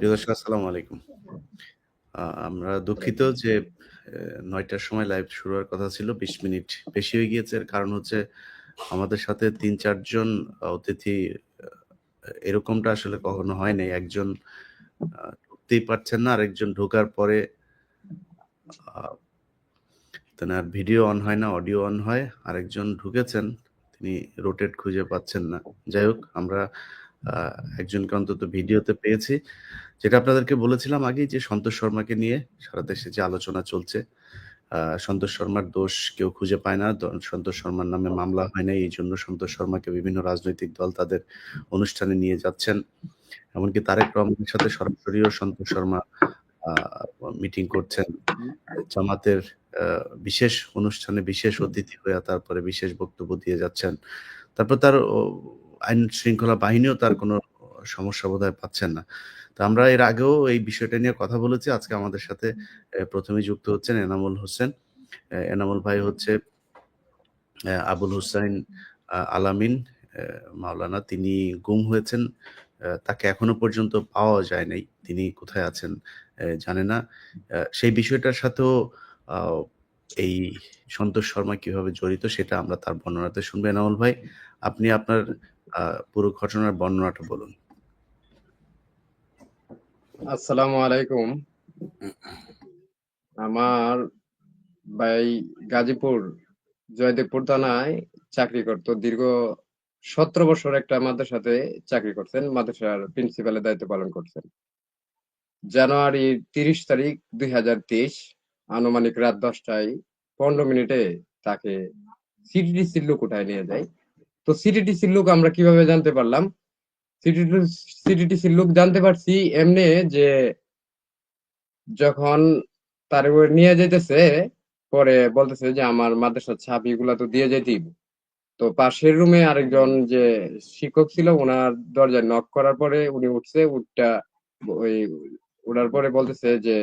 প্রিয় দর্শক আসসালামু আলাইকুম। আমরা দুঃখিত যে নয়টার সময় লাইভ শুরু হওয়ার কথা ছিল। ২০ মিনিট বেশি হয়ে গিয়েছে। এর কারণ হচ্ছে আমাদের সাথে তিন চারজন অতিথি এরকমটা আসলে কখনো হয় নাই। একজন ঢুকতেই পারছেন না। আরেকজন ঢোকার পরে তেনার ভিডিও অন হয় না, অডিও অন হয়। আরেকজন ঢুকেছেন, তিনি রোটেট খুঁজে পাচ্ছেন না। যাই হোক আমরা একজনকে অন্তত ভিডিওতে পেয়েছি। যেটা আপনাদেরকে বলেছিলাম আগেই যে সন্তোষ শর্মাকে নিয়ে সারা দেশে যে আলোচনা চলছে। সন্তোষ শর্মার দোষ কেউ খুঁজে পায় না। সন্তোষ শর্মার নামে মামলা হয় নাই। এইজন্য সন্তোষ শর্মাকে বিভিন্ন রাজনৈতিক দল তাদের অনুষ্ঠানে নিয়ে যাচ্ছেন। এমনকি তারেক রহমানের সাথে সরাসরিও সন্তোষ শর্মা মিটিং করছেন। জামাতের বিশেষ অনুষ্ঠানে বিশেষ অতিথি হয়ে তারপরে বিশেষ বক্তব্য দিয়ে যাচ্ছেন। তারপর তার আইন শৃঙ্খলা বাহিনীও তার কোনো সমস্যা বোধহয় পাচ্ছেন না। তো আমরা এর আগেও এই বিষয়টা নিয়ে কথা বলেছি। আজকে আমাদের সাথে প্রথমে যুক্ত হচ্ছেন এনামুল হোসেন। এনামুল ভাই হচ্ছে আবুল হুসাইন আলামিন মাওলানা তিনি গুম হয়েছেন। তাকে এখনও পর্যন্ত পাওয়া যায় নাই। তিনি কোথায় আছেন জানে না। সেই বিষয়টার সাথেও এই সন্তোষ শর্মা কীভাবে জড়িত সেটা আমরা তার বর্ণনাতে শুনব। এনামুল ভাই, আপনি আপনার পুরো ঘটনার বর্ণনাটা বলুন। আসসালামু আলাইকুম। আমার ভাই গাজীপুর, জয়দেবপুর থানায় চাকরি করত। দীর্ঘ ১৭ বছর একটা মাদ্রাসাতে চাকরি করছেন। মাদ্রাসার প্রিন্সিপালের দায়িত্ব পালন করছেন। জানুয়ারি তিরিশ তারিখ ২০২৩ আনুমানিক রাত ১০টায় ১৫ মিনিটে তাকে সিটিডিসির লোক উঠায় নিয়ে যায়। তো সিটিডিসির লোক আমরা কীভাবে জানতে পারলাম? সিটিডি সিটিডিসির লোক জানতে পারছি এমনি যে যখন তার নিয়ে যেতেছে পরে বলতেছে যে আমার মাদ্রাসার চাবিগুলা তো দিয়ে যেতেই তো পাশের রুমে আরেকজন যে শিক্ষক ছিল ওনার দরজায় নক করার পরে উনি উঠছে, উঠটা ওই উঠার পরে বলতেছে যে,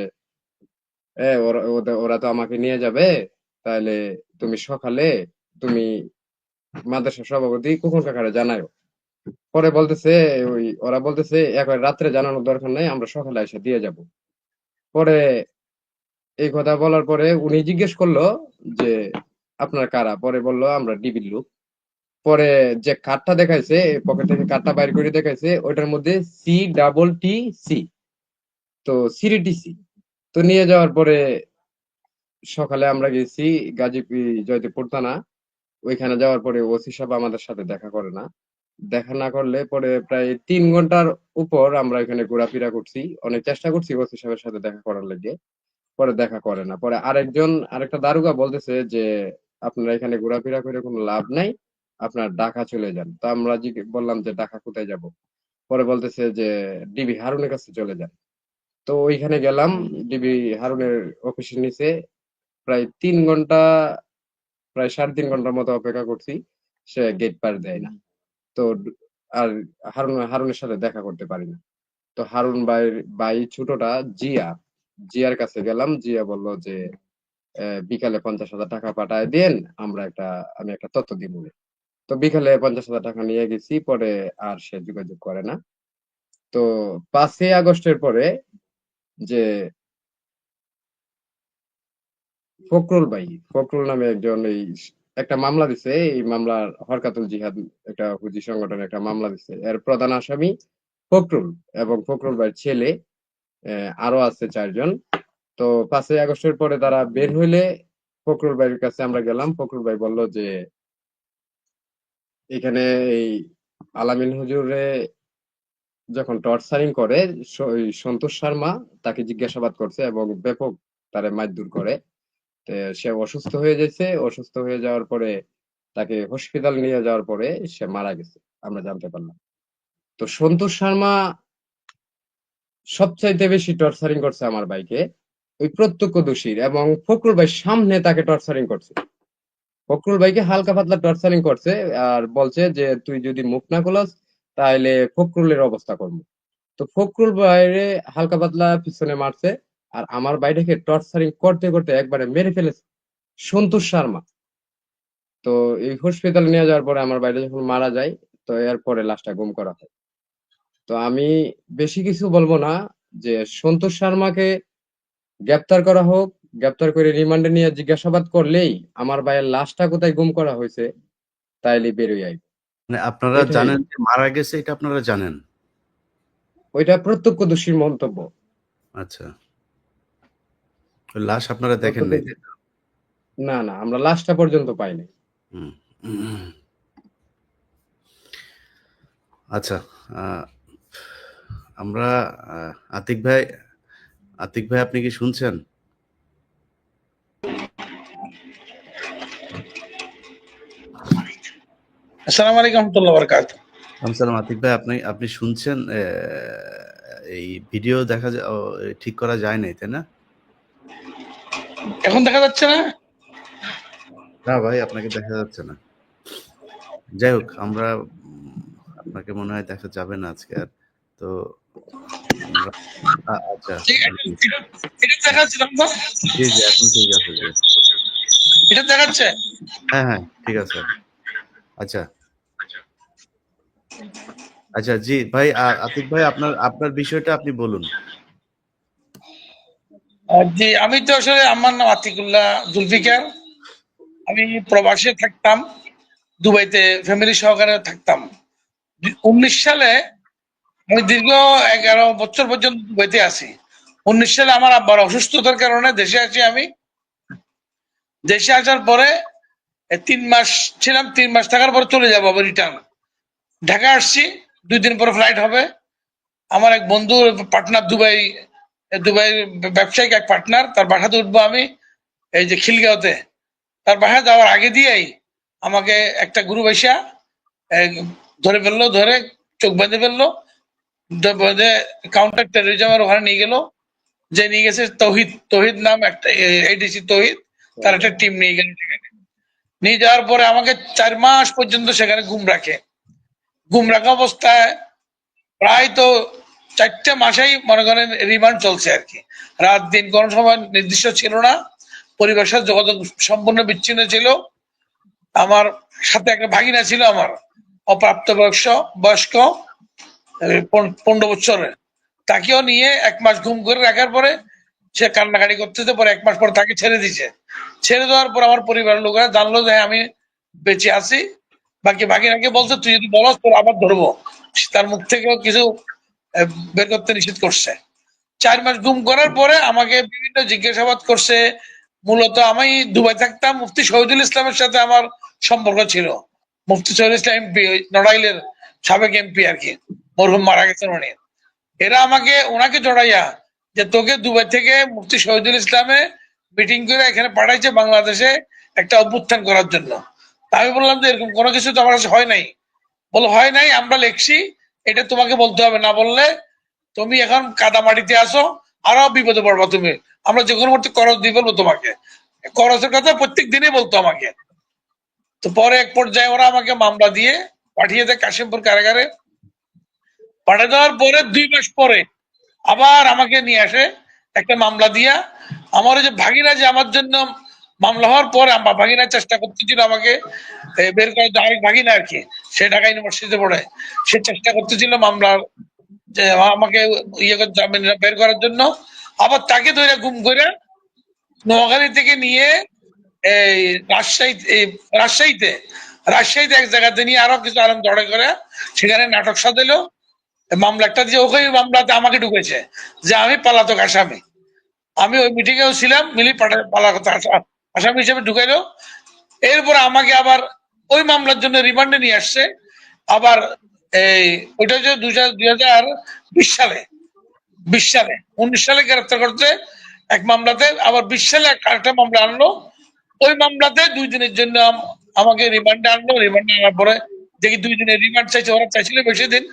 "এ ওরা ওদা ওরা তো আমাকে নিয়ে যাবে। তাহলে তুমি সকালে তুমি মাদ্রাসার সভাপতি খোকন কাকারে জানায়ও।" পরে বলতেছে ওই ওরা বলতেছে, একবার রাত্রে জানানোর দরকার নাই। আমরা সকালে এসে দিয়ে যাব।" পরে এই কথা বলার পরে উনি জিজ্ঞেস করল যে, আপনার কারা?" পরে বলল, "আমরা ডিবির লোক।" পরে যে কার্ডটা দেখাইছে, পকেট থেকে কার্ডটা বাইর করে দেখাইছে, ওইটার মধ্যে সি ডাবল টি সি। তো সিটিডিসি। তো নিয়ে যাওয়ার পরে সকালে আমরা গেছি গাজীপুর জয়দেবপুর থানা। ওইখানে যাওয়ার পরে ওসি সাহেব আমাদের সাথে দেখা করে না। দেখা না করলে পরে প্রায় তিন ঘণ্টার উপর আমরা এখানে ঘোরাফেরা করছি। অনেক চেষ্টা করছি ওসি সাহেবের সাথে দেখা করার লেগে পরে দেখা করে না। পরে আরেকজন আরেকটা দারোগা বলতেছে যে, "আপনারা এখানে ঘোরাফেরা করে কোনো লাভ নাই। আপনার ঢাকা চলে যান।" তো আমরা বললাম যে, "ঢাকা কোথায় যাব?" পরে বলতেছে যে, "ডিবি হারুনের কাছে চলে যান।" তো ওইখানে গেলাম। ডিবি হারুনের অফিসের নিচে প্রায় তিন ঘণ্টা প্রায় ৩.৫ ঘণ্টার মতো অপেক্ষা করছি। সে গেট পার দেয় না। তো আর হারুন হারুনের সাথে দেখা করতে পারি না। তো হারুন ভাইয়ের ভাই ছোটটা জিয়া, জিয়ার কাছে গেলাম। জিয়া বলল যে, "এ বিকালে ৳৫০,০০০ পাঠায় দেন। আমরা একটা আমি একটা তথ্য দিব তো বিকালে ৳৫০,০০০ নিয়ে গেছি। পরে আর সে যোগাযোগ করে না। তো ৫ই আগস্টের পরে যে ফখরুল ভাই, ফখরুল নামে একজন এই একটা মামলা দিছে। এই মামলার হরকাতুল জিহাদ একটা হুজি সংগঠন একটা মামলা দিছে। এর প্রধান আসামি ফখরুল এবং ফখরুল ভাইয়ের ছেলে। আরও আছে ৪ জন। তো ৫ই আগস্টের পরে তারা বের হইলে ফখরুল ভাইয়ের কাছে আমরা গেলাম। ফখরুল ভাই বলল যে এখানে এই আলামিন হুজুরে যখন টর্চারিং করে সন্তোষ শর্মা তাকে জিজ্ঞাসাবাদ করছে এবং ব্যাপক তারে মারধর করে। সে অসুস্থ হয়ে গেছে। অসুস্থ হয়ে যাওয়ার পরে তাকে হসপিটাল নিয়ে যাওয়ার পরে সে মারা গেছে। আমরা জানতে পারলাম। তো সন্তোষ শর্মা সবচাইতে বেশি টর্চারিং করছে আমার ভাইকে। ওই প্রত্যক্ষদর্শীর এবং ফখরুল ভাই সামনে তাকে টর্চারিং করছে। ফখরুল ভাইকে হালকা পাতলা টর্চারিং করছে আর বলছে যে, "তুই যদি মুখ না খোলাস তাহলে ফখরুলের অবস্থা করব তো ফখরুল ভাইরে হালকা পাতলা পিছনে মারছে। আর আমার ভাইটাকে টর্চারিং করতে, করতে একবারে মেরে ফেলেছে। সন্তোষ শর্মা। তো এই হসপিটালে নিয়ে যাওয়ার পরে আমার ভাইটা যখন মারা যায়, তো এরপরে লাশটা গুম করা হয়। তো আমি বেশি কিছু বলব না। যে সন্তোষ শর্মাকে গ্রেপ্তার করা হোক গ্রেপ্তার করে রিমান্ডে নিয়ে জিজ্ঞাসাবাদ করলেই আমার ভাইয়ের লাশটা কোথায় গুম করা হয়েছে তাইলে বেরোয় আইব মানে আপনারা জানেন যে মারা গেছে এটা আপনারা জানেন ওইটা প্রত্যক্ষদর্শীর মন্তব্য আচ্ছা লাশ আপনারা দেখেন নাই? না। না আমরা লাশটা পর্যন্ত পাইনি। আচ্ছা আহ, আমরা আতিক ভাই আতিক ভাই আপনি কি শুনছেন? আসসালামু আলাইকুম রহমতুল্লাহ বরকাত। আতিক ভাই আপনি আপনি শুনছেন আহ, এই ভিডিও দেখা যা- ঠিক করা যায় নাই তাই না? এখন দেখা যাচ্ছে না? না ভাই আপনাকে দেখা যাচ্ছে না। যাই হোক আমরা আপনাকে মনে হয় দেখা যাবে না আজকে আর। তো আচ্ছা এটা এটা দেখাচ্ছে জি জি এখন ঠিক আছে এটা দেখাচ্ছে? হ্যাঁ হ্যাঁ ঠিক আছে। আচ্ছা। আচ্ছা জি ভাই আতিক ভাই আপনার আপনার বিষয়টা আপনি বলুন। জি, আমি তো আসলে আমার নাম আতিকুল্লাহ জুলফিকার। আমি প্রবাসে থাকতাম, দুবাইতে ফ্যামিলি সহকারে থাকতাম। উনিশ সালে আমি দীর্ঘ এগারো বছর পর্যন্ত দুবাইতে আছি। উনিশ সালে আমার আব্বার অসুস্থতার কারণে দেশে আছি আমি। দেশে আসার পরে তিন মাস ছিলাম, তিন মাস থাকার পরে চলে যাব আবার রিটার্ন ঢাকা আসছি, দুই দিন পরে ফ্লাইট হবে। আমার এক বন্ধু পার্টনার দুবাই দুবাই ব্যবসায়িক এক পার্টনার তার বাসাতে উঠবো আমি, এই যে খিলগাঁওতে। তার বাসা যাওয়ার আগে দিয়েই আমাকে একটা গুরু বৈশা ধরে ফেলল, ধরে চোখ বেঁধে ফেলল কাউন্টার টেরোরিজমের ওখানে নিয়ে গেল। যে নিয়ে গেছে তহিদ তহিদ নাম একটা এডিসি তহিদ, তার একটা টিম নিয়ে গেল সেখানে। নিয়ে যাওয়ার পরে আমাকে চার মাস পর্যন্ত সেখানে ঘুম রাখে। ঘুম রাখা অবস্থায় প্রায় তো চারটে মাসেই মনে করেন রিমান্ড চলছে আর কি। রাত দিন কোনো সময় নির্দিষ্ট ছিল না পরিবারের সাথে যোগাযোগ সম্পূর্ণ বিচ্ছিন্ন ছিল। আমার সাথে একটা ভাগিনা ছিল আমার অপ্রাপ্ত বয়স্ক বয়স্ক পনেরো বছরের। তাকেও নিয়ে এক মাস ঘুম করে রাখার পরে সে কান্নাকাটি করতেছে পরে এক মাস পর তাকে ছেড়ে দিছে। ছেড়ে দেওয়ার পর আমার পরিবারের লোকেরা জানলো যে হ্যাঁ, আমি বেঁচে আছি। বাকি ভাগিনাকে বলছে তুই যদি বলস তোর আবার ধরবো। তার মুখ থেকেও কিছু বের করতে নিষেধ করছে। চার মাস গুম করার পরে আমাকে বিভিন্ন জিজ্ঞাসাবাদ করছে। মূলত আমি দুবাই থাকতাম, মুফতি শহীদুল ইসলামের সাথে আমার সম্পর্ক ছিল। মুফতি শহীদুল ইসলাম এমপি নড়াইলের সাবেক এমপি আর কি, মরহুম মারা গেছেন উনি। এরা আমাকে, ওনাকে জড়াইয়া যে তোকে দুবাই থেকে মুফতি শহীদুল ইসলামে মিটিং করে এখানে পাঠাইছে বাংলাদেশে একটা অভ্যুত্থান করার জন্য। আমি বললাম যে এরকম কোনো কিছু তো আমার কাছে হয় নাই। বলো, হয় নাই, আমরা লিখছি এটা তোমাকে বলতে হবে, না বললে তুমি এখন কাদা মাটিতে আসো আরও বিপদে পড়বা তুমি। আমরা যে কোনো মুহূর্তে করজ দিয়ে ফেলব তোমাকে। করজের কথা প্রত্যেক দিনই বলতো আমাকে। তো পরে এক পর্যায়ে ওরা আমাকে মামলা দিয়ে পাঠিয়ে দেয় কাশিমপুর কারাগারে। পাঠিয়ে দেওয়ার পরে দুই মাস পরে আবার আমাকে নিয়ে আসে একটা মামলা দিয়া। আমার যে ভাগিনা যে আমার জন্য মামলা হওয়ার পরে আমার ভাগিনা চেষ্টা করতেছিল আমাকে বের জন্য, আরেক ভাগিনা আর কি সে ঢাকা ইউনিভার্সিটিতে পড়ে। সে চেষ্টা করতেছিল মামলার আমাকে ইয়ে করে বের করার জন্য। আবার তাকে ধরে গুম করে নোয়াখালী থেকে নিয়ে এই রাজশাহী রাজশাহীতে রাজশাহীতে এক জায়গাতে নিয়ে আরও কিছু আরাম দড়ে করে সেখানে নাটক সাজালো। মামলা একটা যে ওকে মামলাতে আমাকে ঢুকেছে যে আমি পালাতক আসামি। আমি ওই মিটিং এও ছিলাম মিলি পালাতক আসা- আসামি হিসেবে ঢুকাইলো এরপর আমাকে আবার ওই মামলার জন্য রিমান্ডে নিয়ে আসছে। আবার এই, ওইটা হচ্ছে দুই হাজার বিশ সালে। বিশ সালে, উনিশ সালে গ্রেপ্তার করতে এক মামলাতে, আবার বিশ সালে এক- আরেকটা মামলা আনলো। ওই মামলাতে দুই দিনের জন্য আমাকে রিমান্ডে আনলো। রিমান্ডে আনার পরে দেখি দুই দিনের রিমান্ড চাইছে, ওরা চাইছিল বেশি দিন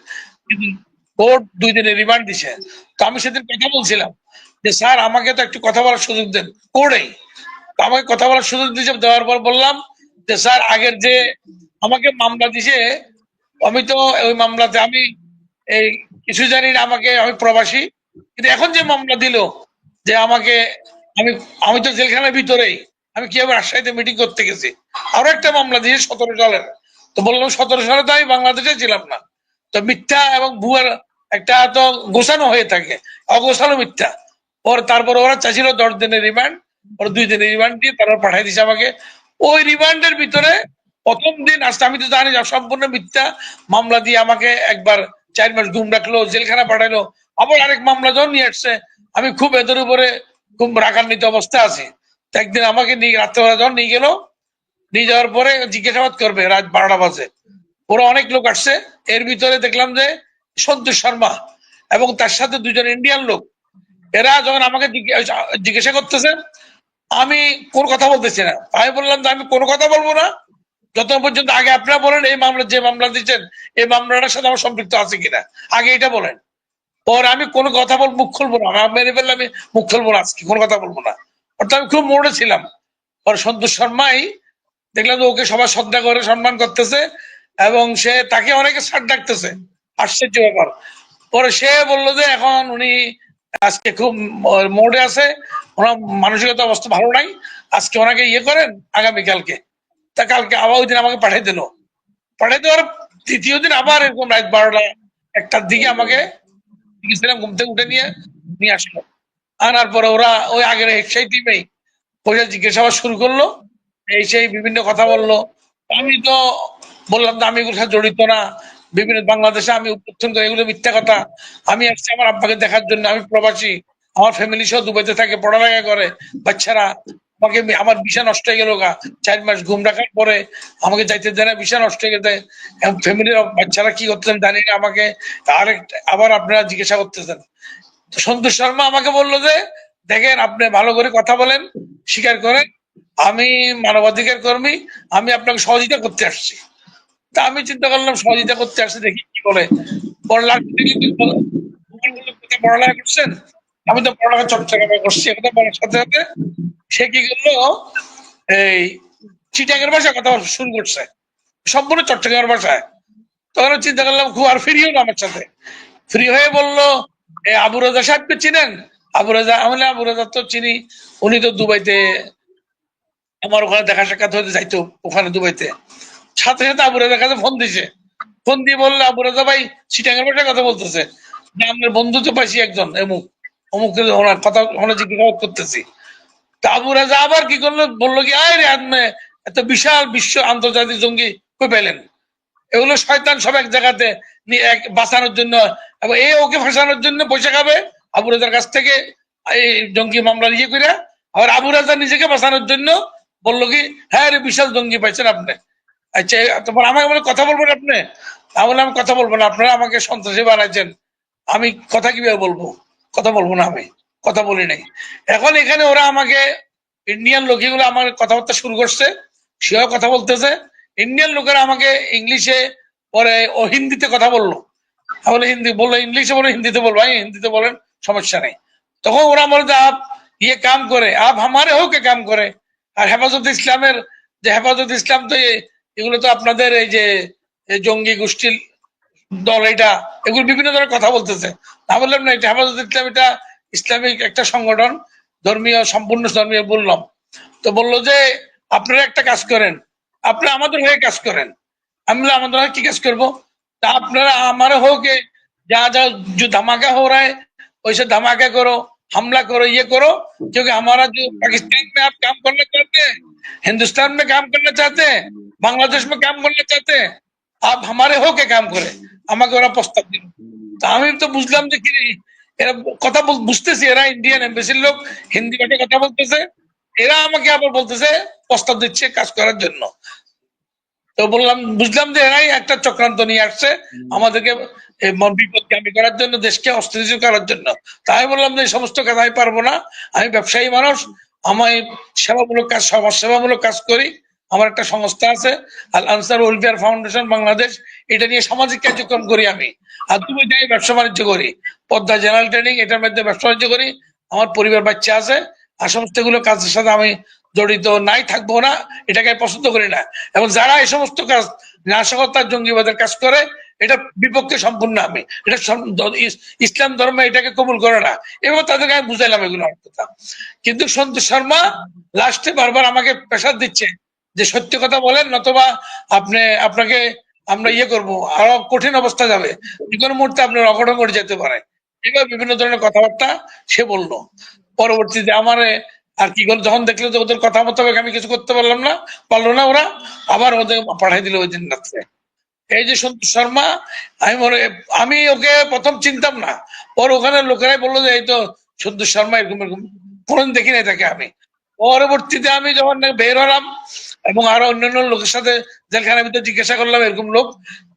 কোর্ট দুই দিনের রিমান্ড দিছে। তো আমি সেদিন কথা বলছিলাম যে, স্যার, আমাকে তো একটু কথা বলার সুযোগ দেন, কোর্টেই। আমাকে কথা বলার সুযোগ দিয়েছে, দেওয়ার পর বললাম যে, স্যার, আগের যে আমাকে মামলা দিছে আমি তো ওই মামলাতে, আমি এই কিছু জানি না, আমাকে, আমি প্রবাসী, কিন্তু এখন যে মামলা দিল, যে আমাকে, আমি আমি তো জেলখানার ভিতরেই, আমি কীভাবে রাজশাহীতে মিটিং করতে গেছি? আরও একটা মামলা দিয়েছে সতেরো সালের। তো বললাম, সতেরো সালে তো আমি বাংলাদেশে ছিলাম না। তো মিথ্যা এবং ভুয়ার একটা তো গোছানো হয়ে থাকে অগোছানো মিথ্যা। ওর তারপর ওরা চাইছিল দশ দিনের রিমান্ড দুই রিমান্ড দিয়ে তারপর পাঠাই দিছে আমাকে ওই রিমান্ডের ভিতরে প্রথম দিন আসতে আমি তো জানি সম্পূর্ণ মিথ্যা মামলা দিয়ে আমাকে একবার চার মাস রাখল জেলখানা পাঠাইলো আবার আরেক মামলা যখন নিয়ে আসছে আমি খুব এদের উপরে খুব রাগান্বিত অবস্থা আছি একদিন আমাকে নিয়ে রাত্রেবেলা যখন নিয়ে গেল নিয়ে যাওয়ার পরে জিজ্ঞাসাবাদ করবে রাত বারোটা বাজে ওরা অনেক লোক আসছে এর ভিতরে দেখলাম যে, সন্তোষ শর্মা এবং তার সাথে দুজন ইন্ডিয়ান লোক। এরা যখন আমাকে জিজ্ঞা- জিজ্ঞাসা করতেছে আমি কোন কথা বলতেছি না। আমি বললাম যে, আমি কোনো কথা বলব না। যত পর্যন্ত আগে আপনারা বলেন, এই মামলা যে মামলা দিচ্ছেন, এই মামলাটার সাথে আমার সম্পৃক্ত আছে কিনা। আগে এটা বলেন। পর আমি কোনো কথা বল মুখ খুলবো না। আমি মেরে ফেললে আমি মুখ খুলবো না আজকে। কোনো কথা বলব না। অর্থাৎ আমি খুব মোড়ে ছিলাম। পরে সন্তোষ শর্মাই দেখলাম যে, ওকে সবাই শ্রদ্ধা করে সম্মান করতেছে এবং সে তাকে অনেকে ছাড় ডাকতেছে আশ্চর্য ব্যাপার। পরে সে বলল যে, এখন উনি আজকে খুব মোড়ে আছে, ওনার মানসিকতা অবস্থা ভালো নাই। আজকে ওনাকে ইয়ে করেন আগামীকালকে তা কালকে আবার ওই দিন আমাকে পাঠিয়ে দিল। পাঠিয়ে দেওয়ার তৃতীয় দিন আবার এরকম রাত বারোটা, একটার দিকে আমাকে গেছিলাম ঘুম থেকে উঠে নিয়ে নিয়ে আসলো। আনার পরে ওরা ওই আগের সেই টিমেই পয়সা জিজ্ঞাসাবাদ শুরু করল, এই সেই বিভিন্ন কথা বলল। আমি তো বললাম যে আমি এগুলোর সাথে জড়িত না। বিভিন্ন বাংলাদেশে আমি করি এগুলো মিথ্যা কথা। আমি আসছি আমার আব্বাকে দেখার জন্য। আমি প্রবাসী। আমার ফ্যামিলি সহ দুবাইতে থাকে, পড়ালেখা করে। বাচ্চারা আমাকে আমার ভিসা নষ্ট হয়ে গেল গা। চার মাস ঘুম রাখার পরে আমাকে যাইতে দেয় না ভিসা নষ্ট হয়ে গেছে। ফ্যামিলির বাচ্চারা কি করতেছেন জানি না। আমাকে আরেক আবার আপনারা জিজ্ঞাসা করতেছেন। সন্তোষ শর্মা আমাকে বলল যে, দেখেন, আপনি ভালো করে কথা বলেন, স্বীকার করেন। আমি মানবাধিকার কর্মী, আমি আপনাকে সহযোগিতা করতে আসছি। তা আমি চিন্তা করলাম, সহযোগিতা করতে আসছে দেখি কি করে। পড়ালেখা করছেন? আমি তো পড়ালেখা চট্টগ্রামে করছি। বলার সাথে সাথে সে কি করল, এই চিটাঙ্গের ভাষায় কথা শুরু করছে। সম্পূর্ণ চট্টগ্রামের ভাষায়। তখন চিন্তা করলাম, খুব আর ফ্রি হলো আমার সাথে। ফ্রি হয়ে বলল আবু রাজা সাহেবকে চিনেন? আবু রাজা আমি আবু রাজা তো চিনি। উনি তো দুবাইতে আমার ওখানে দেখা সাক্ষাৎ হতে যাইতো ওখানে দুবাইতে। সাথে সাথে আবু রাজার কাছে ফোন দিছে। ফোন দিয়ে বলল আবু রাজা ভাই চিটাঙ্গের ভাষায় কথা বলতেছে। না বন্ধু তো পাইছি একজন, অমুক। ওনার কথা, ওনার করতেছি। তা আবু রাজা আবার কি করল? বলল কি, আয় রে এত বিশাল বিশ্ব আন্তর্জাতিক জঙ্গি কই পেলেন এগুলো শয়তান সব এক জায়গাতে বাঁচানোর জন্য, এবং এ ওকে ফাঁসানোর জন্য পয়সা খাবে আবু রাজার কাছ থেকে, এই জঙ্গি মামলা ইয়ে করে আবার আবু রাজা নিজেকে বাঁচানোর জন্য বলল কি হ্যাঁ রে, বিশাল জঙ্গি পাইছেন আপনি। আচ্ছা তোমার আমাকে বলে, কথা বলবেন আপনি? আমি বললাম কথা বলব না, আপনারা আমাকে সন্ত্রাসী বানাইছেন। আমি কথা কীভাবে বলব? কথা বলব না আমি, কথা বলি নাই। এখন এখানে ওরা আমাকে ইন্ডিয়ান লোক এগুলো আমার কথাবার্তা শুরু করছে, সেও কথা বলতেছে। ইন্ডিয়ান লোকেরা আমাকে ইংলিশে পরে ও হিন্দিতে কথা বলল। বলে, হিন্দি বলল, ইংলিশে বলে হিন্দিতে বলব। আমি হিন্দিতে বলেন, সমস্যা নেই। তখন ওরা বলে, যে আপ ইয়ে কাম করে, আপ আমারে হোক কাম করে। আর হেফাজত ইসলামের, যে হেফাজত ইসলাম তো এগুলো তো আপনাদের এই যে জঙ্গি গোষ্ঠীর দল, এটা, এগুলো বিভিন্ন ধরনের কথা বলতেছে। না বললাম না, এটা হেফাজত ইসলাম এটা ইসলামিক একটা সংগঠন, ধর্মীয়, সম্পূর্ণ ধর্মীয় বললাম। তো বলল যে, আপনারা একটা কাজ করেন আপনি আমাদের হয়ে কাজ করেন। আমরা আমাদের হয়ে কি কাজ করব? তা আপনারা আমার হোক যা যা ধামাকা হো রা ওইসব ধামাকা করো हमला करो ये करो क्योंकि हमारा जो पाकिस्तान में आप काम करना चाहते हैं हिंदुस्तान में काम करना चाहते हैं बांग्लादेश में काम करना चाहते हैं आप हमारे होके काम করে আমাকে ওরা প্রস্তাব দিল তা আমি তো বুঝলাম যে কি এরা কথা বল- বুঝতেছি এরা ইন্ডিয়ান এম্বাসির লোক হিন্দি ভাষায় কথা বলতেছে এরা আমাকে আবার বলতেছে প্রস্তাব দিচ্ছে কাজ করার জন্য তো বললাম বুঝলাম যে এরাই একটা চক্রান্ত নিয়ে আসছে আমাদেরকে এ, ম- বিপদগামী করার জন্য, দেশকে অস্থিতিশীল করার জন্য। তাই বললাম যে সমস্ত কাজ আমি পারব না। আমি ব্যবসায়ী মানুষ, আমি সেবামূলক কাজ, সমাজ সেবামূলক কাজ করি। আমার একটা সংস্থা আছে, আল আনসার ওয়েলফেয়ার ফাউন্ডেশন বাংলাদেশ। এটা নিয়ে সামাজিক কার্যক্রম করি আমি। আর তুমি যাই ব্যবসা বাণিজ্য করি। পদ্মা জেনারেল ট্রেনিং, এটার মধ্যে ব্যবসা বাণিজ্য করি। আমার পরিবার বাচ্চা আছে, আর সমস্তগুলো কাজের সাথে আমি জড়িত নাই, থাকব না। এটাকে পছন্দ করি না। এবং যারা এই সমস্ত কাজ, নাশকতা, জঙ্গিবাদের কাজ করে এটা বিপক্ষে সম্পূর্ণ আমি। এটা ইসলাম ধর্ম এটাকে কবুল করে না। এবং তাদেরকে আমি বুঝাইলাম এগুলো কথা। কিন্তু সন্তোষ শর্মা লাস্টে বারবার আমাকে প্রেশার দিচ্ছে যে সত্যি কথা বলেন, নতবা আপনি, আপনাকে আমরা ইয়ে করব, আরও কঠিন অবস্থা যাবে। যে কোনো মুহূর্তে আপনার অঘটন ঘটে যেতে পারে। এবার বিভিন্ন ধরনের কথাবার্তা সে বলল। পরবর্তীতে আমারে আর কি করল? যখন দেখল যে ওদের কথা মোতাবেক আমি কিছু করতে পারলাম না, পারল না ওরা, আবার ওদের পাঠাই দিল ওই দিন রাত্রে। এই যে সন্তোষ শর্মা, আমি মনে, আমি ওকে প্রথম চিনতাম না। ওর ওখানে লোকেরাই বলল যে, এই তো সন্তোষ শর্মা এরকম এরকম, কোনদিন দেখি নাই তাকে আমি। পরবর্তীতে আমি যখন বের হলাম এবং আরও অন্যান্য লোকের সাথে জেলখানার ভিতরে জিজ্ঞাসা করলাম এরকম লোক,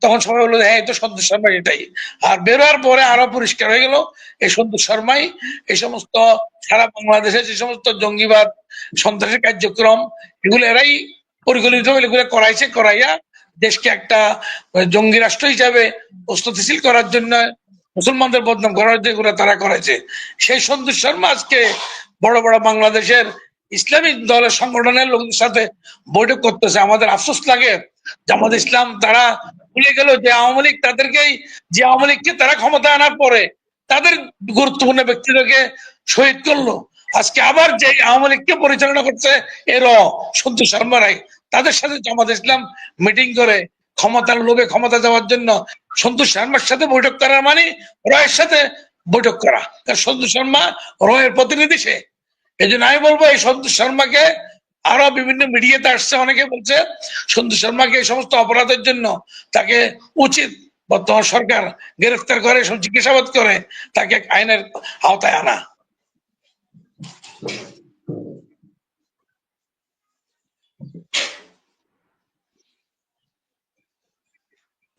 তখন সবাই বলল হ্যাঁ এই তো সন্তোষ শর্মা এটাই। আর বের হওয়ার পরে আরও পরিষ্কার হয়ে গেল, এই সন্তোষ শর্মাই এই সমস্ত সারা বাংলাদেশে যে সমস্ত জঙ্গিবাদ, সন্ত্রাসী কার্যক্রম, এগুলো এরাই পরিকল্পিত এগুলো করাইছে, করাইয়া দেশকে একটা জঙ্গি রাষ্ট্র হিসাবে অস্তিশীল করার জন্য মুসলমানদের বদনাম করার যেগুলো তারা করেছে। সেই সন্তোষ শর্মা আজকে বড় বড় বাংলাদেশের ইসলামিক দলের সংগঠনের লোকদের সাথে বৈঠক করতেছে। আমাদের আফসোস লাগে জামাত ইসলাম তারা ভুলে গেল যে আওয়ামী লীগ তাদেরকেই, যে আওয়ামী লীগকে তারা ক্ষমতা আনার পরে তাদের গুরুত্বপূর্ণ ব্যক্তিদেরকে শহীদ করল। আজকে আবার যে আওয়ামী লীগকে পরিচালনা করছে এর সন্তোষ শর্মা রায়। তাদের সাথে জামাত ইসলাম মিটিং করে ক্ষমতার লোভে ক্ষমতা যাওয়ার জন্য সন্তোষ শর্মার সাথে বৈঠক করার মানে রয়ের সাথে বৈঠক করা। কারণ সন্তোষ শর্মা রয়ের প্রতিনিধি সে। এই জন্য আমি বলব, এই সন্তোষ শর্মাকে আরও বিভিন্ন মিডিয়াতে আসছে, অনেকে বলছে সন্তোষ শর্মাকে এই সমস্ত অপরাধের জন্য তাকে উচিত বর্তমান সরকার গ্রেফতার করে জিজ্ঞাসাবাদ করে, তাকে আইনের আওতায় আনা।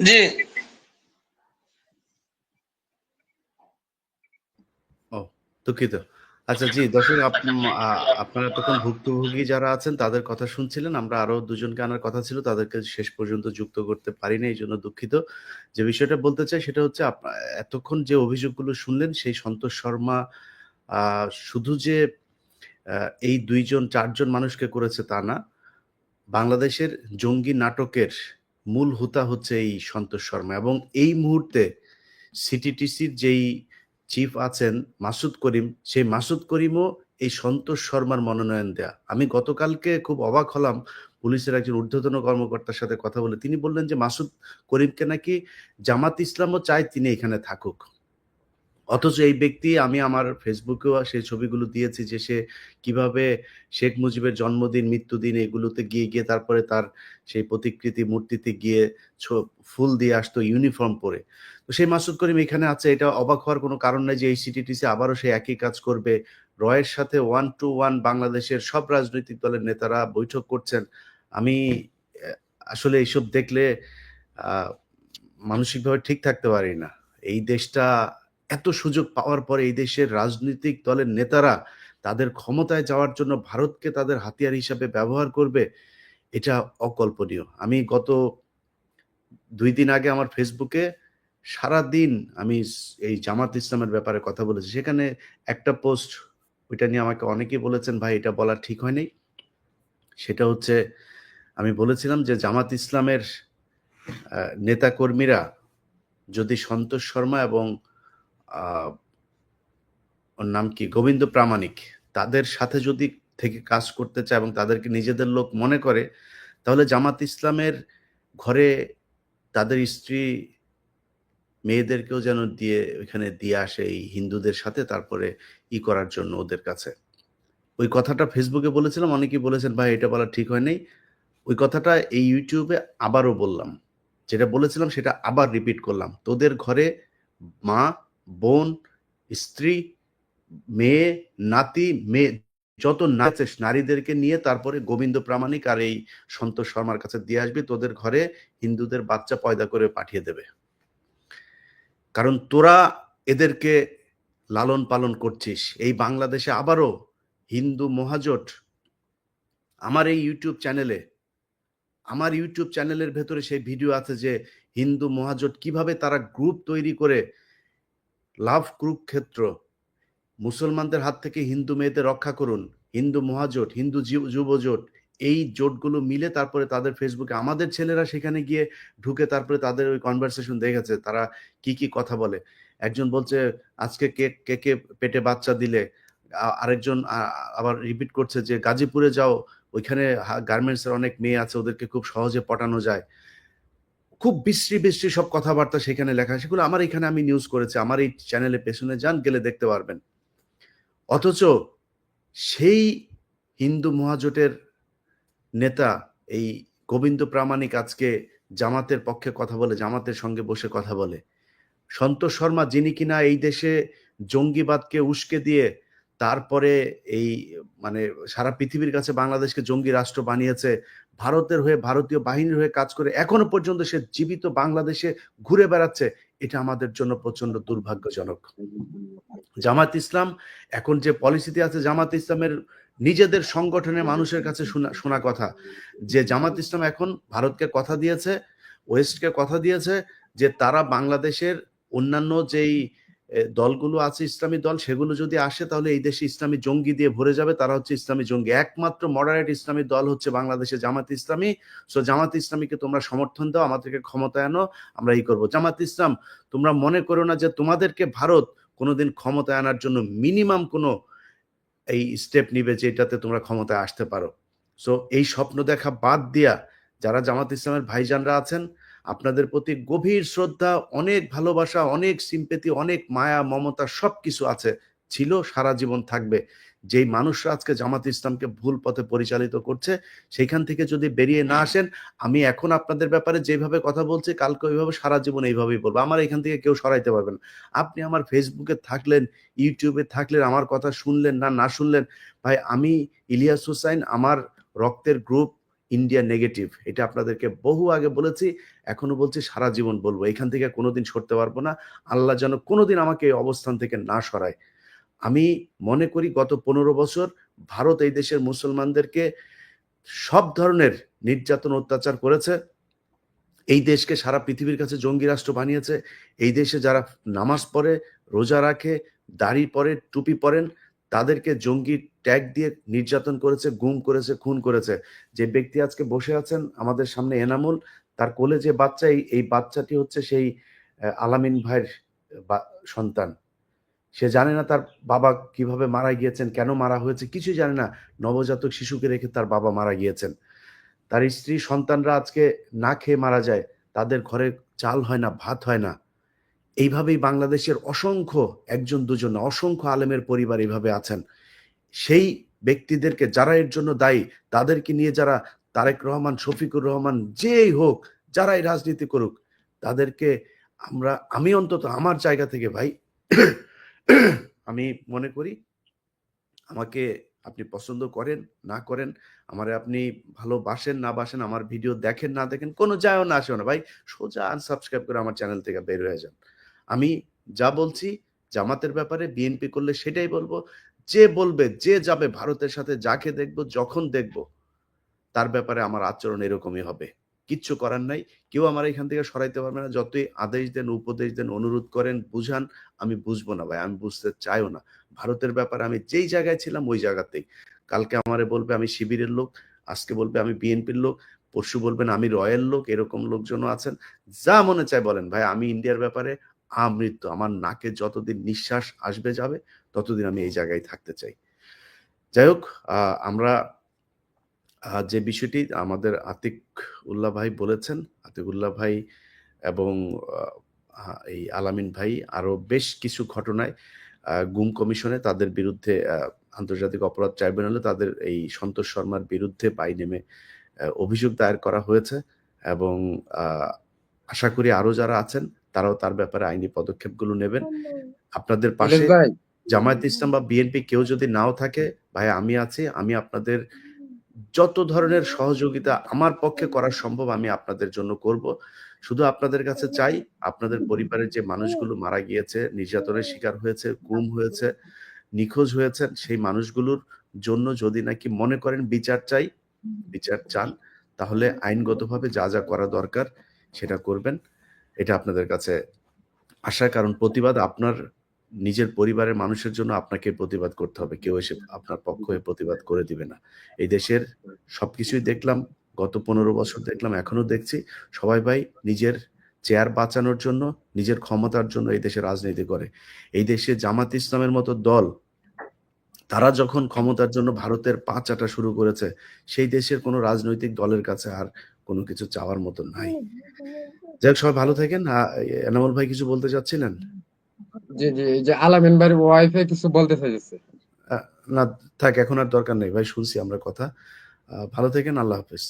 জি। ও, দুঃখিত। আচ্ছা জি, দর্শক আপনারা তখন ভুক্তভোগী যারা আছেন, তাদের কথা শুনছিলেন। আমরা আরও দুজনকে আনার কথা ছিল, তাদেরকে শেষ পর্যন্ত যুক্ত করতে পারিনি, এই জন্য দুঃখিত। যে বিষয়টা বলতে চাই, সেটা হচ্ছে এতক্ষণ যে অভিযোগগুলো শুনলেন, সেই সন্তোষ শর্মা শুধু যে এই দুইজন, চারজন মানুষকে করেছে তা না, বাংলাদেশের জঙ্গি নাটকের মূল হুতা হচ্ছে এই সন্তোষ শর্মা এবং এই মুহূর্তে সিটিটিসির যেই চিফ আছেন মাসুদ করিম, সেই মাসুদ করিমও এই সন্তোষ শর্মার মনোনয়ন দেয়া। আমি গতকালকে খুব অবাক হলাম পুলিশের একজন ঊর্ধ্বতন কর্মকর্তার সাথে কথা বলে। তিনি বললেন যে মাসুদ করিমকে নাকি জামাত ইসলামও চায় তিনি এখানে থাকুক। অথচ এই ব্যক্তি, আমি আমার ফেসবুকেও সেই ছবিগুলো দিয়েছি যে সে কীভাবে শেখ মুজিবের জন্মদিন, মৃত্যুদিন এগুলোতে গিয়ে গিয়ে তারপরে তার সেই প্রতিকৃতি মূর্তিতে গিয়ে ফুল দিয়ে আসতো ইউনিফর্ম পরে। তো সেই মাসুদ করিম এখানে আছে, এটা অবাক হওয়ার কোনো কারণ নেই যে এই সিটিটিসি আবারও সে একই কাজ করবে। রয়ের সাথে ওয়ান টু ওয়ান বাংলাদেশের সব রাজনৈতিক দলের নেতারা বৈঠক করছেন। আমি, আসলে এইসব দেখলে মানসিকভাবে ঠিক থাকতে পারি না। এই দেশটা এত সুযোগ পাওয়ার পরে এই দেশের রাজনৈতিক দলের নেতারা তাদের ক্ষমতায় যাওয়ার জন্য ভারতকে তাদের হাতিয়ার হিসাবে ব্যবহার করবে, এটা অকল্পনীয়। আমি গত দুই দিন আগে আমার ফেসবুকে সারা দিন আমি এই জামাত ইসলামের ব্যাপারে কথা বলেছি। সেখানে একটা পোস্ট, ওইটা নিয়ে আমাকে অনেকেই বলেছেন, ভাই, এটা বলা ঠিক হয়নি। সেটা হচ্ছে, আমি বলেছিলাম যে জামাত ইসলামের নেতাকর্মীরা যদি সন্তোষ শর্মা এবং ওর নাম কি? গোবিন্দ প্রামাণিক। তাদের সাথে যদি থেকে কাজ করতে চায় এবং তাদেরকে নিজেদের লোক মনে করে, তাহলে জামাত ইসলামের ঘরে তাদের স্ত্রী মেয়েদেরকেও যেন দিয়ে, ওইখানে দিয়ে আসে এই হিন্দুদের সাথে, তারপরে ই করার জন্য ওদের কাছে। ওই কথাটা ফেসবুকে বলেছিলাম, অনেকেই বলেছেন, ভাই, এটা বলা ঠিক হয় নাই। ওই কথাটা এই ইউটিউবে আবারও বললাম। যেটা বলেছিলাম, সেটা আবার রিপিট করলাম। তোদের ঘরে মা বোন, স্ত্রী, মেয়ে, নাতি, মেয়ে, যত নাচেস নারীদেরকে নিয়ে তারপরে গোবিন্দ প্রামাণিক আর এই সন্তোষ শর্মার কাছে দিয়ে আসবি, তোদের ঘরে হিন্দুদের বাচ্চা পয়দা করে পাঠিয়ে দেবে। কারণ তোরা এদেরকে লালন পালন করছিস। এই বাংলাদেশে আবারও হিন্দু মহাজোট, আমার এই ইউটিউব চ্যানেলে, আমার ইউটিউব চ্যানেলের ভেতরে সেই ভিডিও আছে যে হিন্দু মহাজোট কীভাবে তারা গ্রুপ তৈরি করে লাভ কুরুক্ষেত্র মুসলমানদের হাত থেকে হিন্দু মেয়েদের রক্ষা করুন। হিন্দু মহাজোট, হিন্দু যুব- যুবজোট, এই জোটগুলো মিলে তারপরে তাদের ফেসবুকে আমাদের ছেলেরা সেখানে গিয়ে ঢুকে তারপরে তাদের ওই কনভারসেশন দেখেছে। তারা কি কি কথা বলে? একজন বলছে, আজকে কে কে কে পেটে বাচ্চা দিলে? আরেকজন আবার রিপিট করছে যে, গাজীপুরে যাও, ওইখানে গার্মেন্টস এর অনেক মেয়ে আছে, ওদেরকে খুব সহজে পটানো যায়। খুব বিশ্রী বিশ্রী সব কথাবার্তা সেখানে লেখা সেগুলো আমার এখানে আমি নিউজ করেছি। আমার এই চ্যানেলে পেছনে যান, গেলে দেখতে পারবেন। অথচ সেই হিন্দু মহাজোটের নেতা, এই গোবিন্দ প্রামাণিক আজকে জামাতের পক্ষে কথা বলে, জামাতের সঙ্গে বসে কথা বলে। সন্তোষ শর্মা, যিনি কিনা এই দেশে জঙ্গিবাদকে উস্কে দিয়ে তারপরে এই মানে সারা পৃথিবীর কাছে বাংলাদেশকে জঙ্গি রাষ্ট্র বানিয়েছে ভারতের হয়ে, ভারতীয় বাহিনীর হয়ে কাজ করে এখনও পর্যন্ত সে জীবিত বাংলাদেশে ঘুরে বেড়াচ্ছে, এটা আমাদের জন্য প্রচণ্ড দুর্ভাগ্যজনক। জামাত ইসলাম, এখন যে পলিসিতে আছে জামাত ইসলামের নিজেদের সংগঠনের মানুষের কাছে শোনা শোনা কথা, যে জামাত ইসলাম এখন ভারতকে কথা দিয়েছে, ওয়েস্টকে কথা দিয়েছে, যে তারা বাংলাদেশের অন্যান্য যেই দলগুলো আছে ইসলামী দল, সেগুলো যদি আসে তাহলে এই দেশে ইসলামী জঙ্গি দিয়ে ভরে যাবে, তারা হচ্ছে ইসলামী জঙ্গি। একমাত্র মডারেট ইসলামী দল হচ্ছে বাংলাদেশে জামাত ইসলামী। সো জামাত ইসলামীকে তোমরা সমর্থন দাও, আমাদেরকে ক্ষমতায় আনো, আমরা এই করব। জামাত ইসলাম, তোমরা মনে করো না যে তোমাদেরকে ভারত কোনোদিন ক্ষমতায় আনার জন্য মিনিমাম কোনো এই স্টেপ নিবে যে এটাতে তোমরা ক্ষমতায় আসতে পারো। সো এই স্বপ্ন দেখা বাদ দিয়া যারা জামাত ইসলামের ভাইজানরা আছেন আপনাদের প্রতি গভীর শ্রদ্ধা, অনেক ভালোবাসা, অনেক সিম্পেতি অনেক মায়া, মমতা সব কিছু আছে। ছিল, সারা জীবন থাকবে। যেই মানুষরা আজকে জামাত ইসলামকে ভুল পথে পরিচালিত করছে সেইখান থেকে যদি বেরিয়ে না আসেন, আমি এখন আপনাদের ব্যাপারে যেভাবে কথা বলছি, কালকে ওইভাবে সারা জীবন এইভাবেই বলব। আমার এখান থেকে কেউ সরাইতে পারবেন। আপনি আমার ফেসবুকে থাকলেন ইউটিউবে থাকলেন, আমার কথা শুনলেন না না শুনলেন, ভাই, আমি ইলিয়াস হুসাইন, আমার রক্তের গ্রুপ ইন্ডিয়া নেগেটিভ এটা আপনাদেরকে বহু আগে বলেছি এখনও বলছি সারা জীবন বলব, এখান থেকে কোনোদিন সরতে পারব না, আল্লাহ যেন কোনোদিন আমাকে এই অবস্থান থেকে না সরায়। আমি মনে করি গত পনেরো বছর ভারত এই দেশের মুসলমানদেরকে সব ধরনের নির্যাতন, অত্যাচার করেছে, এই দেশকে সারা পৃথিবীর কাছে জঙ্গি রাষ্ট্র বানিয়েছে, এই দেশে যারা নামাজ পড়ে, রোজা রাখে, দাড়ি পরে, টুপি পরেন তাদেরকে জঙ্গি ট্যাগ দিয়ে নির্যাতন করেছে, গুম করেছে, খুন করেছে। যে ব্যক্তি আজকে বসে আছেন আমাদের সামনে এনামুল, তার কোলে যে বাচ্চা, এই বাচ্চাটি হচ্ছে সেই আলামিন ভাইয়ের সন্তান। সে জানে না তার বাবা কীভাবে মারা গিয়েছেন, কেন মারা হয়েছে, কিছুই জানে না। নবজাতক শিশুকে রেখে তার বাবা মারা গিয়েছেন। তার স্ত্রী সন্তানরা আজকে না খেয়ে মারা যায়, তাদের ঘরে চাল হয় না, ভাত হয় না। এইভাবেই বাংলাদেশের অসংখ্য একজন, দুজন, অসংখ্য আলেমের পরিবার এইভাবে আছেন। সেই ব্যক্তিদেরকে যারা এর জন্য দায়ী, তাদেরকে নিয়ে যারা তারেক রহমান, শফিকুর রহমান যেই হোক, যারাই রাজনীতি করুক, তাদেরকে আমরা, আমি অন্তত আমার জায়গা থেকে ভাই, আমি মনে করি আমাকে আপনি পছন্দ করেন, না করেন, আমারে আপনি ভালোবাসেন, না বাসেন, আমার ভিডিও দেখেন, না দেখেন, কোনো যায়ও না, আসেও না। ভাই, সোজা আনসাবস্ক্রাইব করে আমার চ্যানেল থেকে বের হয়ে যান। আমি যা বলছি জামাতের ব্যাপারে বিএনপি করলে সেটাই বলব। যে বলবে, যে যাবে, ভারতের সাথে যাকে দেখব, যখন দেখব, তার ব্যাপারে আমার আচরণ এরকমই হবে। কিচ্ছু করার নাই। কেউ আমার এখান থেকে সরাইতে পারবে না। যতই আদেশ দেন, উপদেশ দেন, অনুরোধ করেন, বুঝান, আমি বুঝব না ভাই, আমি বুঝতে চাইও না। ভারতের ব্যাপারে আমি যেই জায়গায় ছিলাম, ওই জায়গাতেই। কালকে আমারে বলবে, আমি শিবিরের লোক, আজকে বলবে, আমি বিএনপির লোক, পরশু বলবেন, আমি রয়্যাল লোক, এরকম লোকজনও আছেন। যা মনে চায় বলেন ভাই, আমি ইন্ডিয়ার ব্যাপারে আমৃত্যু। আমার নাকে যতদিন নিঃশ্বাস আসবে যাবে, ততদিন আমি এই জায়গায় থাকতে চাই। যাই হোক আমরা যে বিষয়টি আমাদের আতিক উল্লাহ ভাই বলেছেন, আতিক উল্লাহ ভাই এবং এই আলামিন ভাই আরও বেশ কিছু ঘটনায় গুম কমিশনে তাদের বিরুদ্ধে আন্তর্জাতিক অপরাধ ট্রাইব্যুনালে তাদের এই সন্তোষ শর্মার বিরুদ্ধে পাই নেমে অভিযোগ দায়ের করা হয়েছে এবং আশা করি আরও যারা আছেন তারাও তার ব্যাপারে আইনি পদক্ষেপগুলো নেবেন। আপনাদের পাশে জামায়াত ইসলাম বা বিএনপি কেউ যদি নাও থাকে ভাই আমি আছি আমি আপনাদের যত ধরনের সহযোগিতা আমার পক্ষে করা সম্ভব আমি আপনাদের জন্য করব। শুধু আপনাদের কাছে চাই আপনাদের পরিবারের যে মানুষগুলো মারা গিয়েছে নির্যাতনের শিকার হয়েছে গুম হয়েছে নিখোঁজ হয়েছেন সেই মানুষগুলোর জন্য যদি নাকি মনে করেন বিচার চাই বিচার চান তাহলে আইনগতভাবে যা যা করা দরকার সেটা করবেন। এটা আপনাদের কাছে আশা কারণ, প্রতিবাদ আপনার নিজের পরিবারের মানুষের জন্য আপনাকে প্রতিবাদ করতে হবে। কেউ এসে আপনার পক্ষ হয়ে প্রতিবাদ করে দিবে না। এই দেশের সবকিছুই দেখলাম, গত পনেরো বছর দেখলাম, এখনও দেখছি। সবাই ভাই নিজের চেয়ার বাঁচানোর জন্য, নিজের ক্ষমতার জন্য এই দেশে রাজনীতি করে। এই দেশে জামাত ইসলামের মতো দল, তারা যখন ক্ষমতার জন্য ভারতের পা চাটা শুরু করেছে, সেই দেশের কোনো রাজনৈতিক দলের কাছে আর কোনো কিছু চাওয়ার মতো নাই। যাই হোক সবাই ভালো থাকেন। এনামল ভাই কিছু বলতে চাচ্ছিলেন? জি জি যে আলামিন ভাই ওয়াইফে কিছু বলতে চাইছে আহ, না থাক এখন আর দরকার নেই। ভাই শুনছি আমরা কথা। আহ, ভালো থাকেন আল্লাহ হাফেজ।